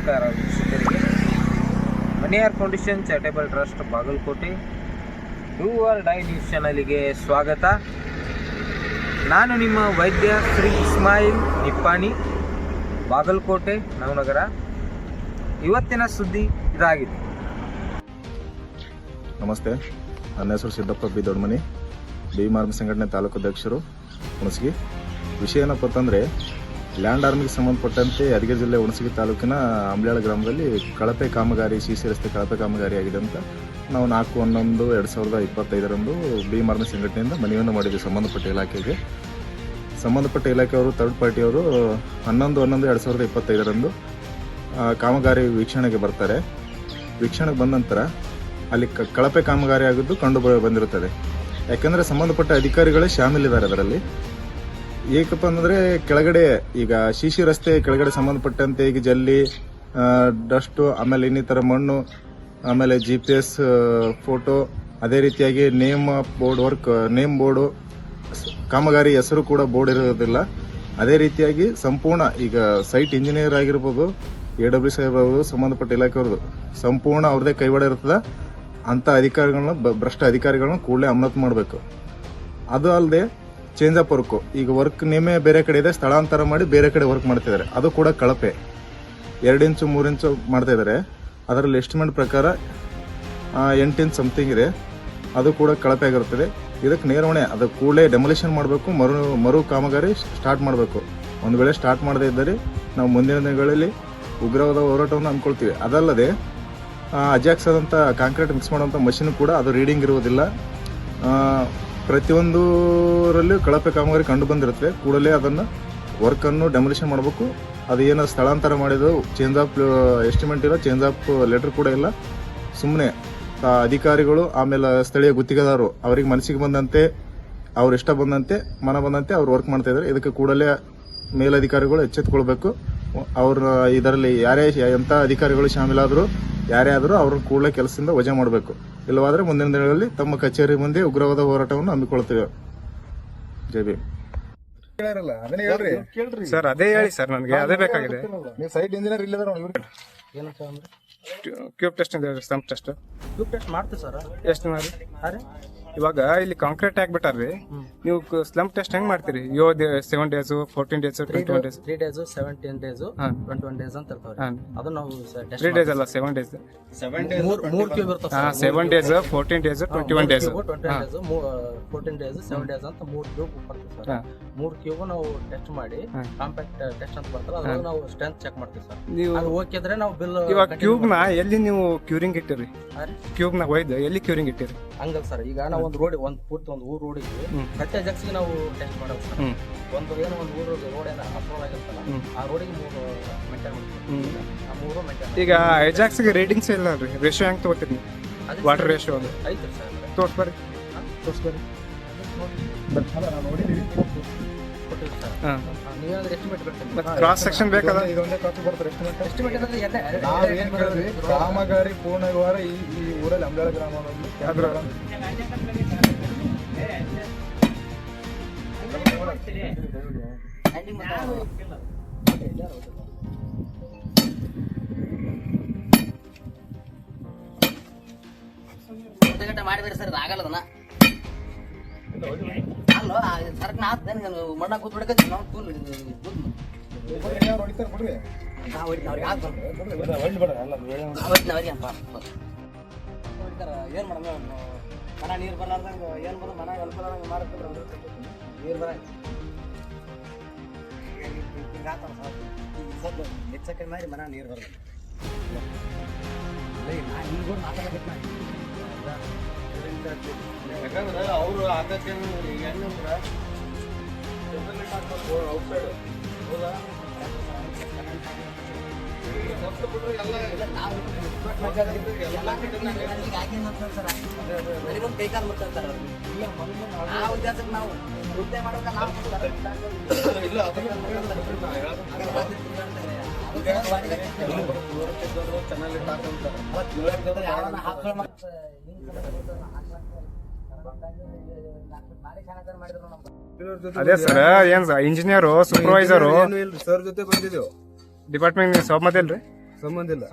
ನಮಸ್ಕಾರ ವೀಕ್ಷಕರಿಗೆ. Maniyar foundation charitable trust Bagalkot. Do or die news ಚಾನಲಿಗೆ ಸ್ವಾಗತ. ನಾನು ನಿಮ್ಮ ವೈದ್ಯ ಶ್ರೀ ಇಸ್ಮಾಯಿಲ್ ನಿಪ್ಪಾಣಿ, ಬಾಗಲಕೋಟೆ, ನವನಗರ. ಇವತ್ತಿನ ಸುದ್ದಿ ಇದಾಗಿದೆ. ನಮಸ್ತೆ. ನನ್ನ ಹೆಸರು ಸಿದ್ದಪ್ಪ ಬಿ ದೊಡ್ಡಮನಿ. ಬಿ ಮಾರ್ಮ ಸಂಘಟನೆ ತಾಲೂಕು ಅಧ್ಯಕ್ಷರು. ಹುಣಸಗಿ. ವಿಷಯ ಏನಪ್ಪ ಅಂತಂದರೆ ಲ್ಯಾಂಡ್ ಆರ್ಮಿಗೆ ಸಂಬಂಧಪಟ್ಟಂತೆ ಯಾದಗಿರಿ ಜಿಲ್ಲೆ ಹುಣಸಗಿ ತಾಲೂಕಿನ ಅಂಬ್ಯಾಳ ಗ್ರಾಮದಲ್ಲಿ ಕಳಪೆ ಕಾಮಗಾರಿ, ಸಿ ರಸ್ತೆ ಕಳಪೆ ಕಾಮಗಾರಿ ಆಗಿದೆ ಅಂತ ನಾವು ನಾಲ್ಕು ಹನ್ನೊಂದು, ಎರಡು ಸಾವಿರದ ಇಪ್ಪತ್ತೈದರಂದು ಬಿ ಆರ್ಮಿ ಸಂಘಟನೆಯಿಂದ ಮನವಿಯನ್ನು ಮಾಡಿದ್ವಿ ಸಂಬಂಧಪಟ್ಟ ಇಲಾಖೆಗೆ. ಸಂಬಂಧಪಟ್ಟ ಇಲಾಖೆಯವರು ಥರ್ಡ್ ಪಾರ್ಟಿಯವರು ಹನ್ನೊಂದು ಹನ್ನೊಂದು, ಎರಡು ಸಾವಿರದ ಇಪ್ಪತ್ತೈದರಂದು ಕಾಮಗಾರಿ ವೀಕ್ಷಣೆಗೆ ಬರ್ತಾರೆ. ವೀಕ್ಷಣೆಗೆ ಬಂದ ನಂತರ ಅಲ್ಲಿ ಕಳಪೆ ಕಾಮಗಾರಿ ಆಗಿದ್ದು ಕಂಡು ಬಂದಿರುತ್ತದೆ. ಯಾಕೆಂದರೆ ಸಂಬಂಧಪಟ್ಟ ಅಧಿಕಾರಿಗಳೇ ಶಾಮೀಲಿದ್ದಾರೆ ಅದರಲ್ಲಿ. ಏಕಪ್ಪ ಅಂದ್ರೆ ಕೆಳಗಡೆ ಈಗ ಶಿಶಿ ರಸ್ತೆ ಕೆಳಗಡೆ ಸಂಬಂಧಪಟ್ಟಂತೆ ಈಗ ಜಲ್ಲಿ ಡಸ್ಟು, ಆಮೇಲೆ ಇನ್ನಿತರ ಮಣ್ಣು, ಆಮೇಲೆ ಜಿ ಪಿ ಎಸ್ ಫೋಟೋ ಅದೇ ರೀತಿಯಾಗಿ name board work, name board ಕಾಮಗಾರಿ ಹೆಸರು ಕೂಡ ಬೋರ್ಡ್ ಇರೋದಿಲ್ಲ. ಅದೇ ರೀತಿಯಾಗಿ ಸಂಪೂರ್ಣ ಈಗ ಸೈಟ್ ಇಂಜಿನಿಯರ್ ಆಗಿರ್ಬೋದು ಎ ಡಬ್ಲ್ಯೂ ಸಿ ಅವರು, ಸಂಬಂಧಪಟ್ಟ ಇಲಾಖೆಯವ್ರದ್ದು, ಸಂಪೂರ್ಣ ಅವ್ರದೇ ಕೈವಾಡ ಇರ್ತದೆ. ಅಂತ ಅಧಿಕಾರಿಗಳನ್ನ ಭ್ರಷ್ಟ ಅಧಿಕಾರಿಗಳನ್ನ ಕೂಡಲೇ ಅಮಾನತು ಮಾಡಬೇಕು. ಅದು ಅಲ್ಲದೆ ಚೇಂಜ್ ಆಫ್ ವರ್ಕ್ ಈಗ ವರ್ಕ್ ನೇಮೇ ಬೇರೆ ಕಡೆ ಇದೆ, ಸ್ಥಳಾಂತರ ಮಾಡಿ ಬೇರೆ ಕಡೆ ವರ್ಕ್ ಮಾಡ್ತಿದ್ದಾರೆ. ಅದು ಕೂಡ ಕಳಪೆ. ಎರಡು ಇಂಚು, ಮೂರು ಇಂಚು ಮಾಡ್ತಾ ಇದ್ದಾರೆ. ಅದರಲ್ಲಿ ಎಸ್ಟಿಮೇಟ್ ಪ್ರಕಾರ ಎಂಟು ಇಂಚ್ ಸಮಥಿಂಗ್ ಇದೆ. ಅದು ಕೂಡ ಕಳಪೆ ಆಗಿರುತ್ತದೆ. ಇದಕ್ಕೆ ನೇರವಣೆ, ಅದು ಕೂಡಲೇ ಡೆಮೊಲಿಷನ್ ಮಾಡಬೇಕು, ಮರು ಮರು ಕಾಮಗಾರಿ ಸ್ಟಾರ್ಟ್ ಮಾಡಬೇಕು. ಒಂದು ವೇಳೆ ಸ್ಟಾರ್ಟ್ ಮಾಡದೇ ಇದ್ದರೆ, ನಾವು ಮುಂದಿನ ದಿನಗಳಲ್ಲಿ ಉಗ್ರವಾದ ಹೋರಾಟವನ್ನು ಅಂದ್ಕೊಳ್ತೀವಿ ಅದಲ್ಲದೆ ಅಜಾಕ್ಸ್ ಆದಂಥ ಕಾಂಕ್ರೀಟ್ ಮಿಕ್ಸ್ ಮಾಡುವಂಥ ಮಷಿನ್ ಕೂಡ ಅದು ರೀಡಿಂಗ್ ಇರುವುದಿಲ್ಲ. ಪ್ರತಿಯೊಂದರಲ್ಲೂ ಕಳಪೆ ಕಾಮಗಾರಿ ಕಂಡು ಬಂದಿರುತ್ತೆ. ಕೂಡಲೇ ಅದನ್ನು ವರ್ಕನ್ನು ಡೆಮೊಲಿಷನ್ ಮಾಡಬೇಕು. ಅದು ಏನೋ ಸ್ಥಳಾಂತರ ಮಾಡಿದ್ರು ಚೇಂಜ್ ಆಫ್ ಎಸ್ಟಿಮೇಟ್ ಇಲ್ಲ ಚೇಂಜ್ ಆಫ್ ಲೆಟರ್ ಕೂಡ ಇಲ್ಲ. ಸುಮ್ಮನೆ ಅಧಿಕಾರಿಗಳು, ಆಮೇಲೆ ಸ್ಥಳೀಯ ಗುತ್ತಿಗೆದಾರರು, ಅವರಿಗೆ ಮನಸ್ಸಿಗೆ ಬಂದಂತೆ, ಅವ್ರ ಇಷ್ಟ ಬಂದಂತೆ, ಮನ ಬಂದಂತೆ ಅವ್ರು ವರ್ಕ್ ಮಾಡ್ತಾ ಇದ್ದಾರೆ. ಇದಕ್ಕೆ ಕೂಡಲೇ ಮೇಲಧಿಕಾರಿಗಳು ಎಚ್ಚೆತ್ತುಕೊಳ್ಬೇಕು ಅವ್ರ ಇದರಲ್ಲಿ ಯಾರೇ ಎಂಥ ಅಧಿಕಾರಿಗಳು ಶಾಮೀಲಾದರೂ ಯಾರೇ ಆದರೂ ಅವ್ರನ್ನ ಕೂಡಲೇ ಕೆಲಸದಿಂದ ವಜಾ ಮಾಡಬೇಕು. ಇಲ್ಲವಾದರೆ ಮುಂದಿನ ದಿನಗಳಲ್ಲಿ ತಮ್ಮ ಕಚೇರಿ ಮುಂದೆ ಉಗ್ರವಾದ ಹೋರಾಟವನ್ನು ಹಮ್ಮಿಕೊಳ್ತೇವೆ. ಜೈ ಭೀಮ್. ಹೇಳ್ರಲ್ಲ ಅದನ್ನೇ ಹೇಳ್ರಿ. ಸರ್ ಅದೇ ಹೇಳಿ ಸರ್ ನನಗೆ ಅದೇ ಬೇಕಾಗಿದೆ. ನೀವು ಸೈಟ್ ಇಂಜಿನಿಯರ್ ಇಲ್ಲದ ಕ್ಯೂಬ್ ಟೆಸ್ಟ್ ಇದೆ ಸ್ಟಂಪ್ ಟೆಸ್ಟ್ ಕ್ಯೂಬ್ ಟೆಸ್ಟ್ ಮಾಡ್ತೀವಿ ಸರ್. ಎಷ್ಟು ಮಾಡಿ ಇವಾಗ ಇಲ್ಲಿ ಕಾಂಕ್ರೀಟ್ ಹಾಕ್ಬಿಟ್ಟಾರ್ರಿ ನೀವು ಸ್ಲಮ್ ಟೆಸ್ಟ್ ಹೆಂಗ್ ಮಾಡ್ತೀರಿ? ಯೋ seven days fourteen days twenty one days three days seventeen days. Twenty one days ಅಂತ ಇರ್ತಾವ್ರಿ. ಹಾಂ. ಅದು ನಾವು ತ್ರೀ ಡೇಸ್ ಅಲ್ಲ ಸೆವೆನ್ ಡೇಸ್ ಮೂರ್ ಮೂರ್ ಕ್ಯೂಬ್ ಇರ್ತಾವ seven days fourteen days twenty one days twenty days fourteen days seven days ಅಂತ ಮೂರ್ ಕ್ಯೂಬ್ ಬರ್ತದೆ ಸರ್ ಹಾ. ಮೂರ್ ಕ್ಯೂಬ್ ನಾವು ಟೆಸ್ಟ್ ಮಾಡಿ ಕಾಂಪ್ಯಾಕ್ಟ್ ಟೆಸ್ಟ್ ಅಂತ ಬರ್ತಾರೆ. ಅದ್ರಾಗ ನಾವು ಸ್ಟ್ರೆಂತ್ ಚೆಕ್ ಮಾಡ್ತೀವಿ ಸರ್. ನೀವು ಅದು ಓಕೆ ಇದ್ರೆ ನಾವು ಬಿಲ್ ಇವಾಗ ಕ್ಯೂಬ್ನ ಎಲ್ಲಿ ನೀವು ಕ್ಯೂರಿಂಗ್ ಇಟ್ಟಿರಿ. ಕ್ಯೂಬ್ನ ಒಯ್ದು ಎಲ್ಲಿ ಕ್ಯೂರಿಂಗ್ ಇಟ್ಟಿರಿ? ಹಂಗಲ್ಲ ಸರ್. ಈಗ ನಾವು ಒಂದು ರೋಡ್ ಒಂದು ಪೂರ್ತಿ ಒಂದು ಊರು ರೋಡಿಗೆ ಇದ್ವಿ ಕಟ್ಟೆ ಜಗ್ಸಿಗೆ ನಾವು ಟೆಸ್ಟ್ ಮಾಡೋದು ಸರ್ ಒಂದು ಏನು ಒಂದು ಊರು ರೋಡ್ ಏನ ಅಪ್ರೋಲ್ ಆಗಿರ್ತಲ್ಲ ಆ ರೋಡಿಗೆ ಮೂರು ಮೇಂಟೈನ್ ಮಾಡ್ತೀವಿ. ಆ ಮೂರು ಮೇಂಟೈನ್ ಈಗ ಐಜಾಕ್ಸ್ ರೇಟಿಂಗ್ಸ್ ಇಲ್ಲ ಅಲ್ರಿ ರೇಷಿಯೋ ಹೆಂಗ್ ತಗೋತೀರಿ ನೀವು? ಅದೇ ವಾಟರ್ ರೇಷಿಯೋ ಅದು ಐತ್ರಿ ಸರ್ ತೋರ್ಸ್ ಬರ್ರಿ ತೋರ್ಸ್ ಬರ್ರಿ ಕ್ರಾಸ್ ಸೆಕ್ಷನ್ ಬೇಕಲ್ಲ? ಇದೊಂದೇ ಖರ್ಚು ಬರ್ತಾರೆ ಎಷ್ಟು ಎಸ್ಟಿಮೇಟ್ ನಾವ್ ಕಾಮಗಾರಿ ಪೂರ್ಣ ವ್ಯವಹಾರ ಈ ಈ ಊರಲ್ಲಿ ಅಂಬೇಳ ಗ್ರಾಮದಲ್ಲಿ ಅದ್ರ ಗಂಟೆ ಮಾಡಿದ್ರೆ ಸರ್ ಆಗಲ್ಲದನ್ನ ಅಲ್ಲ ಸರ್ಕ್ ನಾ ಮಣ್ಣ ಕೂತ್ ಬಿಡಕ ನಾವು ಕೂಲ್ ಏನ್ ಮಾಡೋಣ ಮನ ನೀರು ಬರಲಾರ್ದಂಗ, ಏನು ಬರೋದು ಮನ ಎಲ್ಲಿ ಬರದಂಗೆ ಮಾಡ್ತಿದ್ರು ಅವ್ರು ನೀರು ಬರ ಹಿಂಗಾತಾವ ಸರ್ ಸ್ವಲ್ಪ ಹೆಚ್ಚಕ್ಕೆ ಮಾಡಿ ಮನ ನೀರು ಬರೋದು ನಾನು ಈಗ ಕೂಡ ಮಾತಾಡಬೇಕು ಯಾಕಂದ್ರೆ ಅವರು ಆಗಕ್ಕೆ ಹೆಂಗಂದ್ರೆ ಔಟ್ಸೈಡ್ ಹೌದಾ? ಆ ಅದೇ ಸರ್ ಏನ್ ಇಂಜಿನಿಯರು ಸೂಪರ್ವೈಸರು ಸರ್ ಜೊತೆ ಬಂದಿದ್ದೆವು. ಡಿಪಾರ್ಟ್ಮೆಂಟ್ ಸಂಬಂಧ ಇಲ್ರಿ? ಸಂಬಂಧ ಇಲ್ಲ.